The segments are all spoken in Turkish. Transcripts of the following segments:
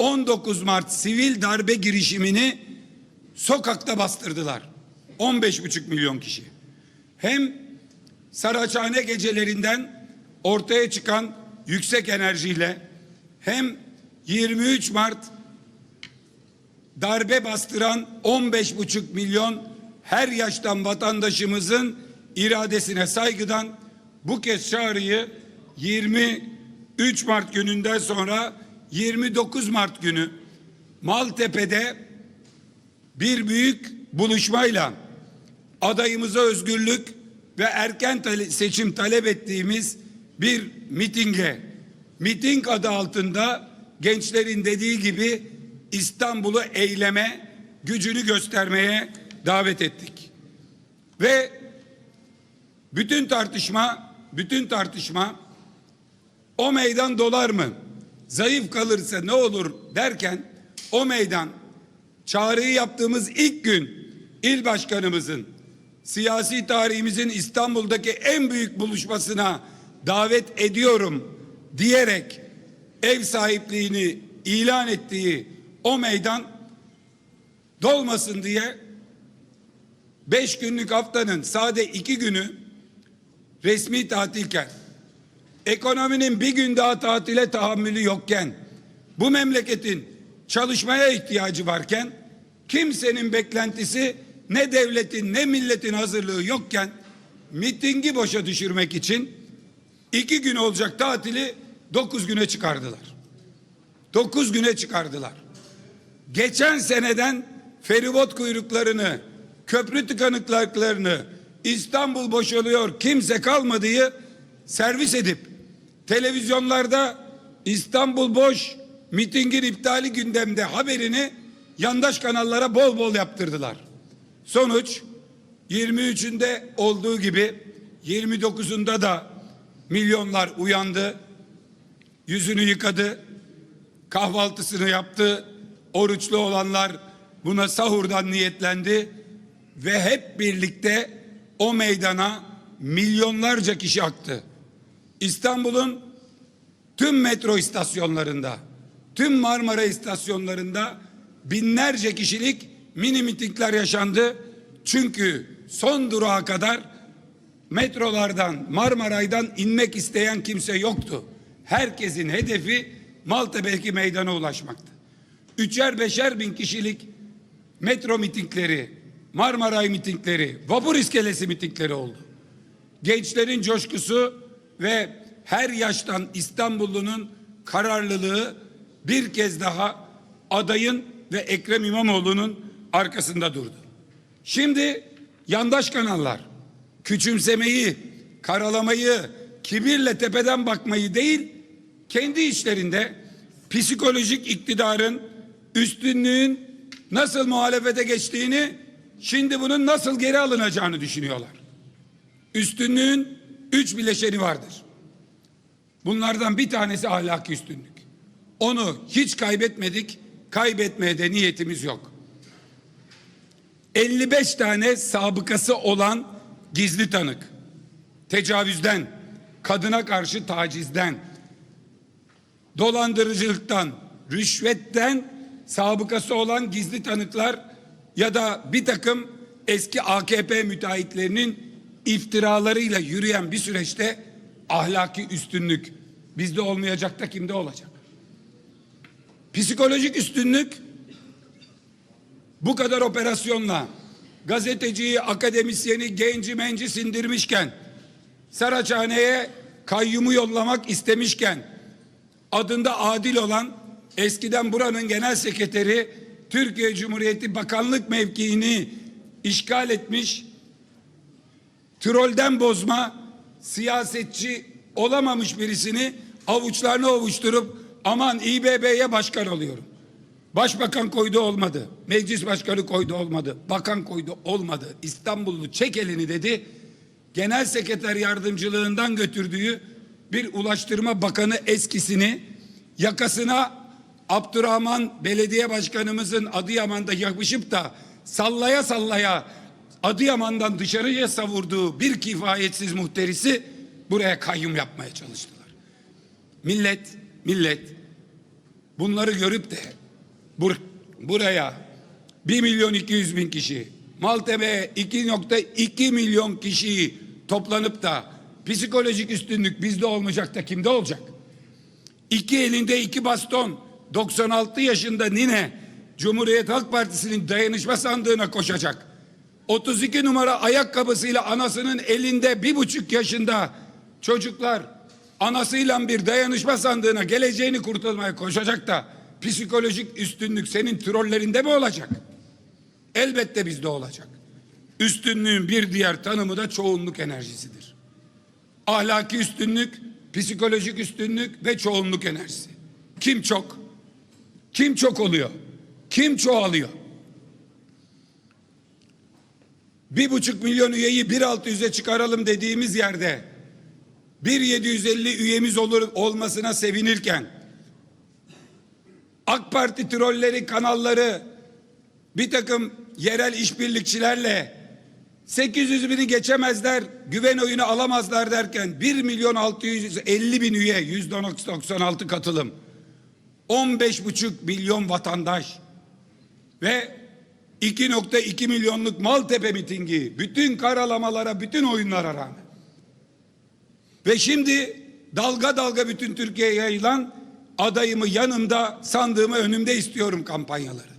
19 Mart sivil darbe girişimini sokakta bastırdılar. 15,5 milyon kişi. Hem Saraçhane gecelerinden ortaya çıkan yüksek enerjiyle hem 23 Mart darbe bastıran 15,5 milyon her yaştan vatandaşımızın iradesine saygıdan bu kez çağrıyı 23 Mart gününden sonra 29 Mart günü Maltepe'de bir büyük buluşmayla adayımıza özgürlük ve erken tale- seçim talep ettiğimiz bir mitinge, miting adı altında gençlerin dediği gibi İstanbul'u eyleme, gücünü göstermeye davet ettik. Ve bütün tartışma, bütün tartışma o meydan dolar mı? Zayıf kalırsa ne olur derken o meydan çağrıyı yaptığımız ilk gün il başkanımızın siyasi tarihimizin İstanbul'daki en büyük buluşmasına davet ediyorum diyerek ev sahipliğini ilan ettiği o meydan dolmasın diye beş günlük haftanın sade iki günü resmi tatilken ekonominin bir gün daha tatile tahammülü yokken bu memleketin çalışmaya ihtiyacı varken kimsenin beklentisi ne devletin ne milletin hazırlığı yokken mitingi boşa düşürmek için iki gün olacak tatili dokuz güne çıkardılar. Dokuz güne çıkardılar. Geçen seneden feribot kuyruklarını, köprü tıkanıklıklarını, İstanbul boşalıyor kimse kalmadığı servis edip televizyonlarda İstanbul boş mitingin iptali gündemde haberini yandaş kanallara bol bol yaptırdılar. Sonuç 23'ünde olduğu gibi 29'unda da milyonlar uyandı, yüzünü yıkadı, kahvaltısını yaptı. Oruçlu olanlar buna sahurdan niyetlendi ve hep birlikte o meydana milyonlarca kişi aktı. İstanbul'un tüm metro istasyonlarında, tüm Marmara istasyonlarında binlerce kişilik mini mitingler yaşandı. Çünkü son durağa kadar metrolardan, Marmaray'dan inmek isteyen kimse yoktu. Herkesin hedefi Maltepe'deki meydana ulaşmaktı. Üçer beşer bin kişilik metro mitingleri, Marmaray mitingleri, vapur iskelesi mitingleri oldu. Gençlerin coşkusu ve her yaştan İstanbullunun kararlılığı bir kez daha adayın ve Ekrem İmamoğlu'nun arkasında durdu. Şimdi yandaş kanallar küçümsemeyi, karalamayı, kibirle tepeden bakmayı değil, kendi içlerinde psikolojik iktidarın, üstünlüğün nasıl muhalefete geçtiğini, şimdi bunun nasıl geri alınacağını düşünüyorlar. Üstünlüğün üç bileşeni vardır. Bunlardan bir tanesi ahlaki üstünlük. Onu hiç kaybetmedik, kaybetmeye de niyetimiz yok. 55 tane sabıkası olan gizli tanık, tecavüzden, kadına karşı tacizden, dolandırıcılıktan, rüşvetten sabıkası olan gizli tanıklar ya da bir takım eski AKP müteahhitlerinin iftiralarıyla yürüyen bir süreçte ahlaki üstünlük bizde olmayacak da kimde olacak? Psikolojik üstünlük bu kadar operasyonla gazeteciyi, akademisyeni, genci menci sindirmişken Saraçhane'ye kayyumu yollamak istemişken adında adil olan eskiden buranın genel sekreteri Türkiye Cumhuriyeti Bakanlık mevkiini işgal etmiş trolden bozma siyasetçi olamamış birisini avuçlarına ovuşturup aman İBB'ye başkan oluyorum. Başbakan koydu olmadı. Meclis başkanı koydu olmadı. Bakan koydu olmadı. İstanbullu çek elini dedi. Genel sekreter yardımcılığından götürdüğü bir ulaştırma bakanı eskisini yakasına Abdurrahman belediye başkanımızın Adıyaman'da yapışıp da sallaya sallaya Adıyaman'dan dışarıya savurduğu bir kifayetsiz muhterisi buraya kayyum yapmaya çalıştılar. Millet, millet bunları görüp de bur buraya 1 milyon 200 bin kişi, Maltepe'ye 2.2 milyon kişiyi toplanıp da psikolojik üstünlük bizde olmayacak da kimde olacak? İki elinde iki baston 96 yaşında nine Cumhuriyet Halk Partisi'nin dayanışma sandığına koşacak. 32 numara ayakkabısıyla anasının elinde bir buçuk yaşında çocuklar anasıyla bir dayanışma sandığına geleceğini kurtarmaya koşacak da psikolojik üstünlük senin trollerinde mi olacak? Elbette bizde olacak. Üstünlüğün bir diğer tanımı da çoğunluk enerjisidir. Ahlaki üstünlük, psikolojik üstünlük ve çoğunluk enerjisi. Kim çok? Kim çok oluyor? Kim çoğalıyor? Bir buçuk milyon üyeyi bir altı yüze çıkaralım dediğimiz yerde bir 750 üyemiz olur olmasına sevinirken AK Parti trolleri kanalları bir takım yerel işbirlikçilerle 800 bini geçemezler, güven oyunu alamazlar derken 1 milyon 650 bin üye, yüzde 96 katılım, 15,5 milyon vatandaş ve 2.2 milyonluk Maltepe mitingi, bütün karalamalara, bütün oyunlara rağmen. Ve şimdi dalga dalga bütün Türkiye'ye yayılan adayımı yanımda, sandığımı önümde istiyorum kampanyaları.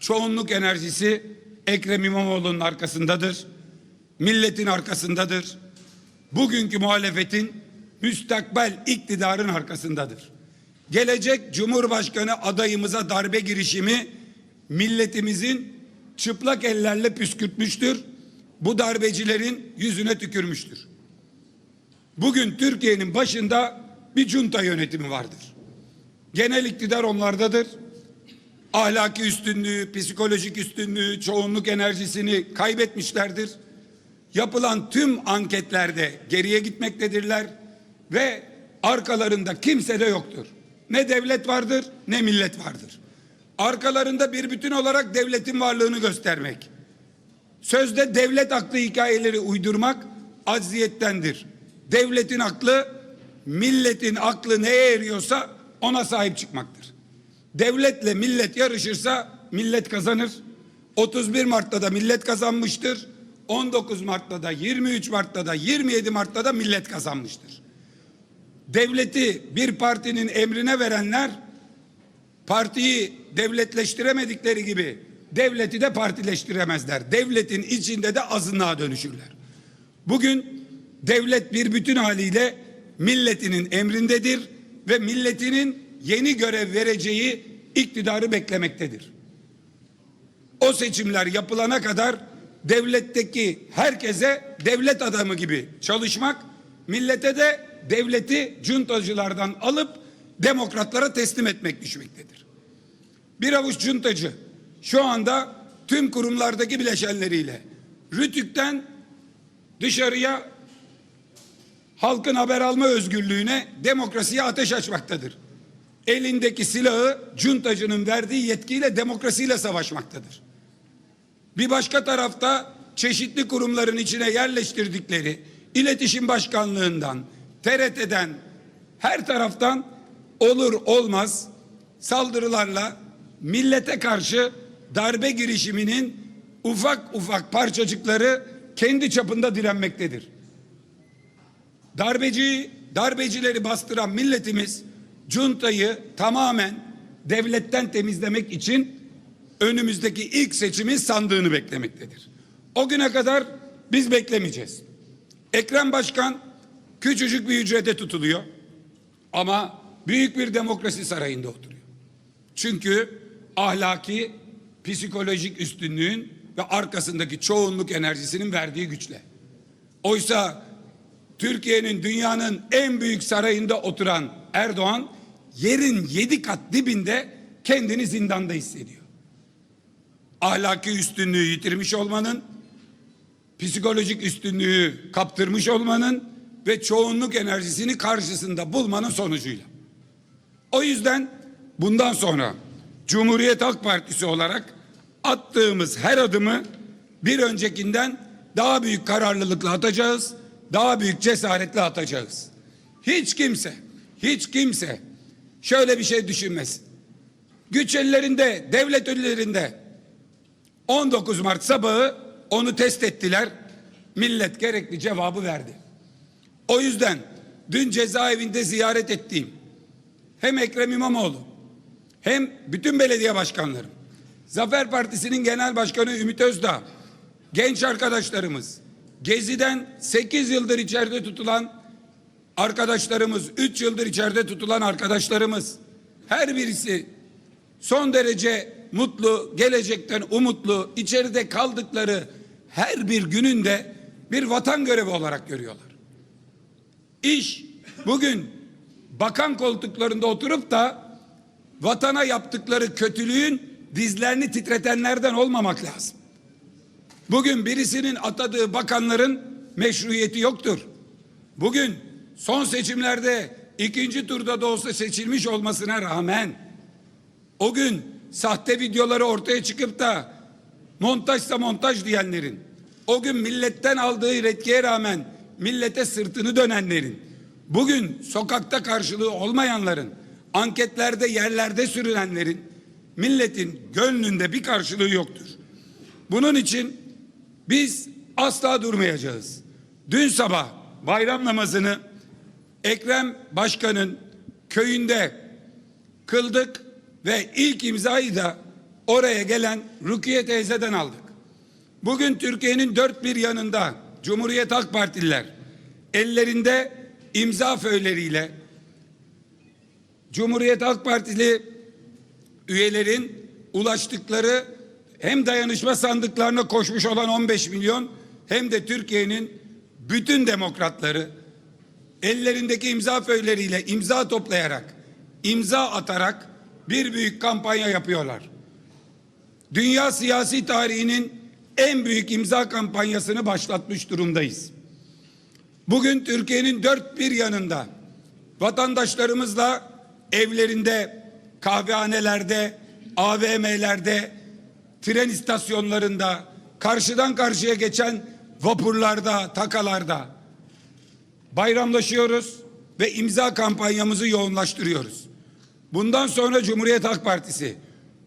Çoğunluk enerjisi Ekrem İmamoğlu'nun arkasındadır. Milletin arkasındadır. Bugünkü muhalefetin müstakbel iktidarın arkasındadır. Gelecek Cumhurbaşkanı adayımıza darbe girişimi milletimizin çıplak ellerle püskürtmüştür. Bu darbecilerin yüzüne tükürmüştür. Bugün Türkiye'nin başında bir junta yönetimi vardır. Genel iktidar onlardadır. Ahlaki üstünlüğü, psikolojik üstünlüğü, çoğunluk enerjisini kaybetmişlerdir. Yapılan tüm anketlerde geriye gitmektedirler ve arkalarında kimse de yoktur. Ne devlet vardır ne millet vardır. Arkalarında bir bütün olarak devletin varlığını göstermek. Sözde devlet aklı hikayeleri uydurmak acziyettendir. Devletin aklı milletin aklı neye eriyorsa ona sahip çıkmaktır. Devletle millet yarışırsa millet kazanır. 31 Mart'ta da millet kazanmıştır. 19 Mart'ta da 23 Mart'ta da 27 Mart'ta da millet kazanmıştır. Devleti bir partinin emrine verenler partiyi devletleştiremedikleri gibi devleti de partileştiremezler. Devletin içinde de azınlığa dönüşürler. Bugün devlet bir bütün haliyle milletinin emrindedir ve milletinin yeni görev vereceği iktidarı beklemektedir. O seçimler yapılana kadar devletteki herkese devlet adamı gibi çalışmak, millete de devleti cuntacılardan alıp demokratlara teslim etmek düşmektedir. Bir avuç cuntacı şu anda tüm kurumlardaki bileşenleriyle Rütük'ten dışarıya halkın haber alma özgürlüğüne demokrasiye ateş açmaktadır. Elindeki silahı cuntacının verdiği yetkiyle demokrasiyle savaşmaktadır. Bir başka tarafta çeşitli kurumların içine yerleştirdikleri iletişim başkanlığından, TRT'den, her taraftan olur olmaz saldırılarla millete karşı darbe girişiminin ufak ufak parçacıkları kendi çapında direnmektedir. Darbeci, darbecileri bastıran milletimiz cuntayı tamamen devletten temizlemek için önümüzdeki ilk seçimin sandığını beklemektedir. O güne kadar biz beklemeyeceğiz. Ekrem Başkan küçücük bir ücrete tutuluyor ama büyük bir demokrasi sarayında oturuyor. Çünkü ahlaki, psikolojik üstünlüğün ve arkasındaki çoğunluk enerjisinin verdiği güçle. Oysa Türkiye'nin dünyanın en büyük sarayında oturan Erdoğan yerin yedi kat dibinde kendini zindanda hissediyor. Ahlaki üstünlüğü yitirmiş olmanın, psikolojik üstünlüğü kaptırmış olmanın ve çoğunluk enerjisini karşısında bulmanın sonucuyla. O yüzden bundan sonra Cumhuriyet Halk Partisi olarak attığımız her adımı bir öncekinden daha büyük kararlılıkla atacağız, daha büyük cesaretle atacağız. Hiç kimse, hiç kimse şöyle bir şey düşünmesin. Güç ellerinde, devlet ellerinde. 19 Mart sabahı onu test ettiler. Millet gerekli cevabı verdi. O yüzden dün cezaevinde ziyaret ettiğim hem Ekrem İmamoğlu hem bütün belediye başkanlarım, Zafer Partisi'nin genel başkanı Ümit Özdağ, genç arkadaşlarımız, Gezi'den 8 yıldır içeride tutulan arkadaşlarımız, 3 yıldır içeride tutulan arkadaşlarımız, her birisi son derece mutlu, gelecekten umutlu, içeride kaldıkları her bir gününde bir vatan görevi olarak görüyorlar. İş bugün bakan koltuklarında oturup da vatana yaptıkları kötülüğün dizlerini titretenlerden olmamak lazım. Bugün birisinin atadığı bakanların meşruiyeti yoktur. Bugün son seçimlerde ikinci turda da olsa seçilmiş olmasına rağmen o gün sahte videoları ortaya çıkıp da montajsa montaj diyenlerin, o gün milletten aldığı yetkiye rağmen millete sırtını dönenlerin, bugün sokakta karşılığı olmayanların, anketlerde yerlerde sürünenlerin milletin gönlünde bir karşılığı yoktur. Bunun için biz asla durmayacağız. Dün sabah bayram namazını Ekrem Başkan'ın köyünde kıldık ve ilk imzayı da oraya gelen Rukiye teyzeden aldık. Bugün Türkiye'nin dört bir yanında Cumhuriyet Halk Partililer ellerinde imza föyleriyle Cumhuriyet Halk Partili üyelerin ulaştıkları hem dayanışma sandıklarına koşmuş olan 15 milyon hem de Türkiye'nin bütün demokratları ellerindeki imza föyleriyle imza toplayarak imza atarak bir büyük kampanya yapıyorlar. Dünya siyasi tarihinin en büyük imza kampanyasını başlatmış durumdayız. Bugün Türkiye'nin dört bir yanında vatandaşlarımızla evlerinde, kahvehanelerde, AVM'lerde, tren istasyonlarında, karşıdan karşıya geçen vapurlarda, takalarda bayramlaşıyoruz ve imza kampanyamızı yoğunlaştırıyoruz. Bundan sonra Cumhuriyet Halk Partisi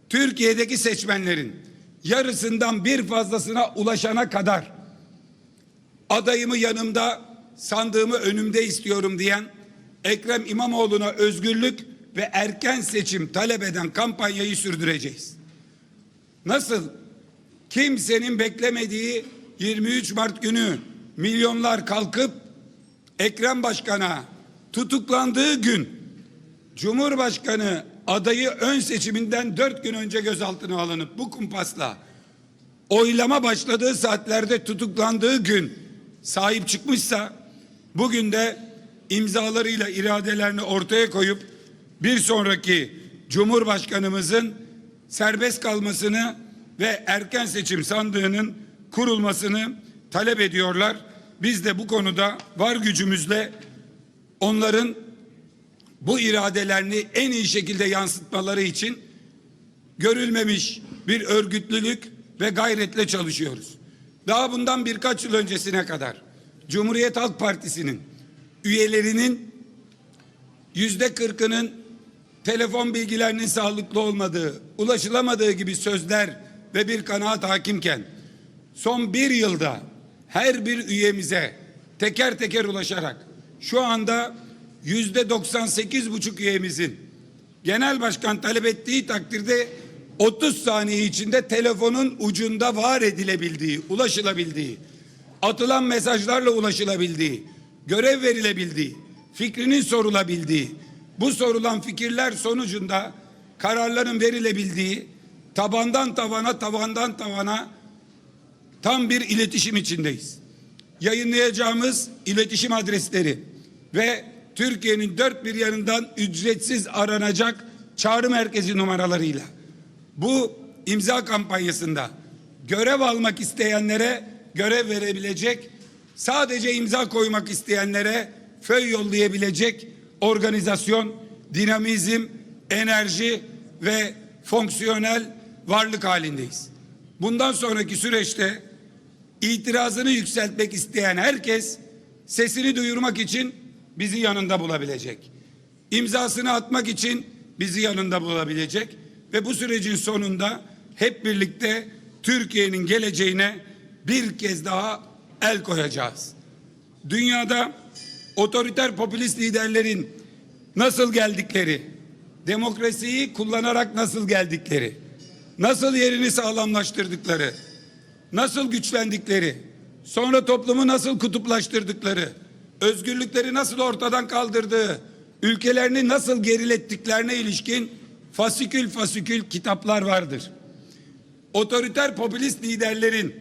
Türkiye'deki seçmenlerin yarısından bir fazlasına ulaşana kadar adayımı yanımda, sandığımı önümde istiyorum diyen Ekrem İmamoğlu'na özgürlük ve erken seçim talep eden kampanyayı sürdüreceğiz. Nasıl kimsenin beklemediği 23 Mart günü milyonlar kalkıp Ekrem Başkan'a tutuklandığı gün Cumhurbaşkanı adayı ön seçiminden dört gün önce gözaltına alınıp bu kumpasla oylama başladığı saatlerde tutuklandığı gün sahip çıkmışsa bugün de imzalarıyla iradelerini ortaya koyup bir sonraki Cumhurbaşkanımızın serbest kalmasını ve erken seçim sandığının kurulmasını talep ediyorlar. Biz de bu konuda var gücümüzle onların bu iradelerini en iyi şekilde yansıtmaları için görülmemiş bir örgütlülük ve gayretle çalışıyoruz. Daha bundan birkaç yıl öncesine kadar Cumhuriyet Halk Partisi'nin üyelerinin yüzde kırkının telefon bilgilerinin sağlıklı olmadığı, ulaşılamadığı gibi sözler ve bir kanaat hakimken son bir yılda her bir üyemize teker teker ulaşarak şu anda yüzde 98 buçuk üyemizin genel başkan talep ettiği takdirde 30 saniye içinde telefonun ucunda var edilebildiği, ulaşılabildiği, atılan mesajlarla ulaşılabildiği, görev verilebildiği, fikrinin sorulabildiği, bu sorulan fikirler sonucunda kararların verilebildiği, tabandan tavana, tavandan tavana tam bir iletişim içindeyiz. Yayınlayacağımız iletişim adresleri ve Türkiye'nin dört bir yanından ücretsiz aranacak çağrı merkezi numaralarıyla bu imza kampanyasında görev almak isteyenlere görev verebilecek, sadece imza koymak isteyenlere föy yollayabilecek organizasyon, dinamizm, enerji ve fonksiyonel varlık halindeyiz. Bundan sonraki süreçte itirazını yükseltmek isteyen herkes sesini duyurmak için bizi yanında bulabilecek. İmzasını atmak için bizi yanında bulabilecek ve bu sürecin sonunda hep birlikte Türkiye'nin geleceğine bir kez daha el koyacağız. Dünyada otoriter popülist liderlerin nasıl geldikleri, demokrasiyi kullanarak nasıl geldikleri, nasıl yerini sağlamlaştırdıkları, nasıl güçlendikleri, sonra toplumu nasıl kutuplaştırdıkları, özgürlükleri nasıl ortadan kaldırdığı, ülkelerini nasıl gerilettiklerine ilişkin fasikül fasikül kitaplar vardır. Otoriter popülist liderlerin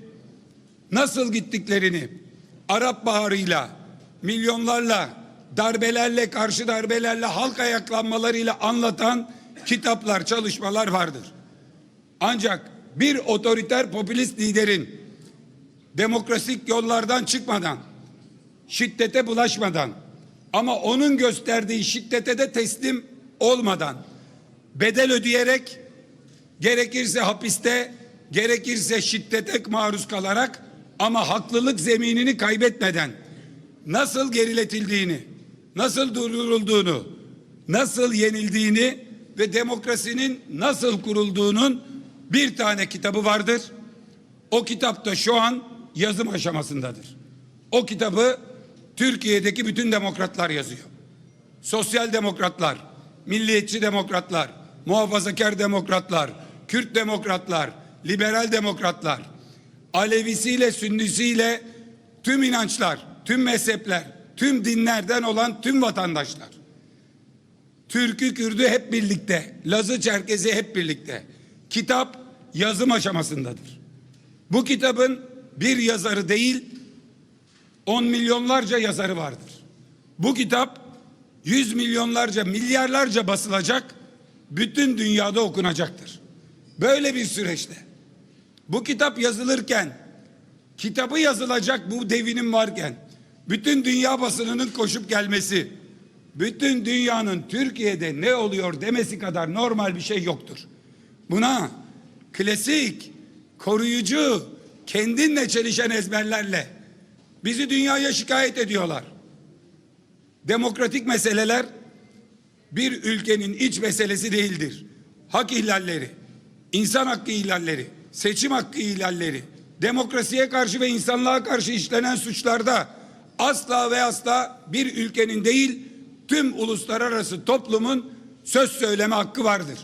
nasıl gittiklerini Arap Baharı'yla, milyonlarla, darbelerle, karşı darbelerle, halk ayaklanmalarıyla anlatan kitaplar, çalışmalar vardır. Ancak bir otoriter popülist liderin demokrasik yollardan çıkmadan, şiddete bulaşmadan ama onun gösterdiği şiddete de teslim olmadan bedel ödeyerek gerekirse hapiste, gerekirse şiddete maruz kalarak ama haklılık zeminini kaybetmeden nasıl geriletildiğini, nasıl durdurulduğunu, nasıl yenildiğini ve demokrasinin nasıl kurulduğunun bir tane kitabı vardır. O kitap da şu an yazım aşamasındadır. O kitabı Türkiye'deki bütün demokratlar yazıyor. Sosyal demokratlar, milliyetçi demokratlar, muhafazakar demokratlar, Kürt demokratlar, liberal demokratlar, Alevisiyle, Sünnisiyle tüm inançlar, tüm mezhepler, tüm dinlerden olan tüm vatandaşlar. Türk'ü, Kürd'ü hep birlikte, Laz'ı, Çerkez'i hep birlikte. Kitap yazım aşamasındadır. Bu kitabın bir yazarı değil, on milyonlarca yazarı vardır. Bu kitap yüz milyonlarca, milyarlarca basılacak, bütün dünyada okunacaktır. Böyle bir süreçte bu kitap yazılırken, kitabı yazılacak bu devinim varken, bütün dünya basınının koşup gelmesi, bütün dünyanın Türkiye'de ne oluyor demesi kadar normal bir şey yoktur. Buna klasik, koruyucu, kendinle çelişen ezberlerle bizi dünyaya şikayet ediyorlar. Demokratik meseleler bir ülkenin iç meselesi değildir. Hak ihlalleri, insan hakkı ihlalleri, seçim hakkı ihlalleri, demokrasiye karşı ve insanlığa karşı işlenen suçlarda asla ve asla bir ülkenin değil tüm uluslararası toplumun söz söyleme hakkı vardır.